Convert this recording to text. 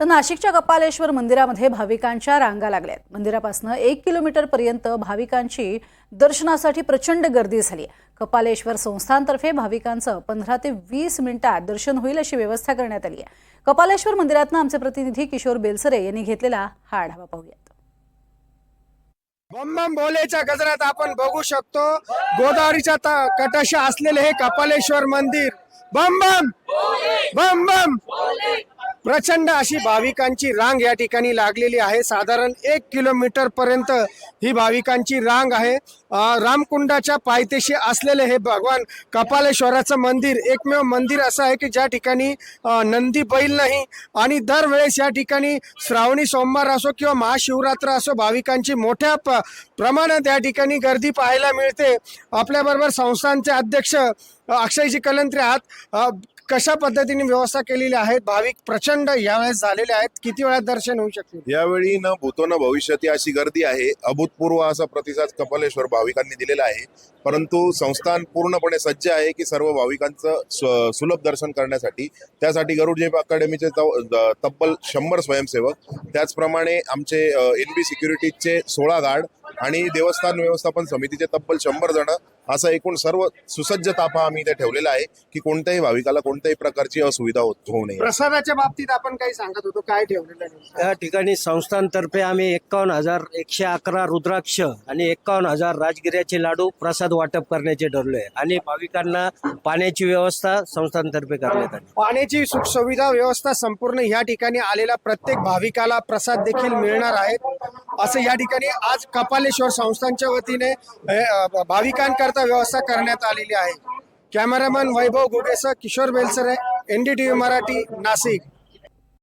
तर नाशिकच्या कपालेश्वर मंदिरामध्ये भाविकांच्या रांगा लागल्यात. मंदिरापासून एक किलोमीटर पर्यंत भाविकांची दर्शनासाठी प्रचंड गर्दी झाली. कपालेश्वर संस्थांतर्फे भाविकांचं पंधरा ते वीस मिनिटात दर्शन होईल अशी व्यवस्था करण्यात आली आहे. कपालेश्वर मंदिरातनं आमचे प्रतिनिधी किशोर बेलसरे यांनी घेतलेला हा आढावा पाहूयात. बम बोलेच्या भोलेच्या गजरात आपण बघू शकतो गोदावरीच्या कटाशी असलेले हे कपालेश्वर मंदिर. बम बम! बम बम! प्रचंड अशी भाविकांची रांग या ठिकाणी लागलेली आहे. साधारण एक किलोमीटर पर्यंत ही भाविकांची रांग आहे. रामकुंडाच्या पायथ्याशी असलेले हे भगवान कपालेश्वराचं मंदिर एकमेव मंदिर असं आहे की ज्या ठिकाणी नंदी बैल नाही आणि दरवेळेस या ठिकाणी श्रावणी सोमवार असो किंवा महाशिवरात्र असो भाविकांची मोठ्या प प्रमाणात या ठिकाणी गर्दी पाहायला मिळते. आपल्याबरोबर संस्थांचे अध्यक्ष अक्षयजी कलंत्रे आहात. कशा पद्धतीने व्यवस्था केलेली आहेत? भाविक प्रचंड यावेळेस झालेले आहेत. किती वेळात दर्शन होऊ शकते यावेळी न भूतो न भविष्यती अशी गर्दी आहे. अभूतपूर्व असा प्रतिसाद कपालेश्वर भाविकांनी दिलेला आहे. परंतु संस्थान पूर्णपणे सज्ज आहे की सर्व भाविकांचं सुलभ दर्शन करण्यासाठी. त्यासाठी गरुडजेब अकॅडमीचे तब्बल शंभर स्वयंसेवक. त्याचप्रमाणे आमचे एन बी सिक्युरिटीजचे सोळा गार्ड आणि देवस्थान व्यवस्थापन समितीचे तब्बल शंभर जण असं एकूण सर्व सुसज्ज ताफा आम्ही इथे ठेवलेला आहे की कोणत्याही भाविकाला कोणत्याही प्रकारची असुविधा होत- होऊ नये. प्रसादाच्या बाबतीत आपण काही सांगत होतो काय ठेवलेलं आहे? या ठिकाणी संस्थांतर्फे आम्ही एक्कावन्न हजार एकशे अकरा रुद्राक्ष आणि एक्कावन्न हजार राजगिऱ्याचे लाडू प्रसाद वाटप करण्याचे ठरले आणि भाविकांना पाण्याची व्यवस्था संस्थांतर्फे करण्यात आली. पाण्याची सुख सुविधा व्यवस्था संपूर्ण या ठिकाणी आलेल्या प्रत्येक भाविकाला प्रसाद देखील मिळणार आहेत. असं या ठिकाणी आज कपालेश्वर संस्थांच्या वतीने भाविकांकरता व्यवस्था करण्यात आलेली आहे. Cameraman Vaibhav Gudesar Kishor Belsare NDTV Marathi Nashik.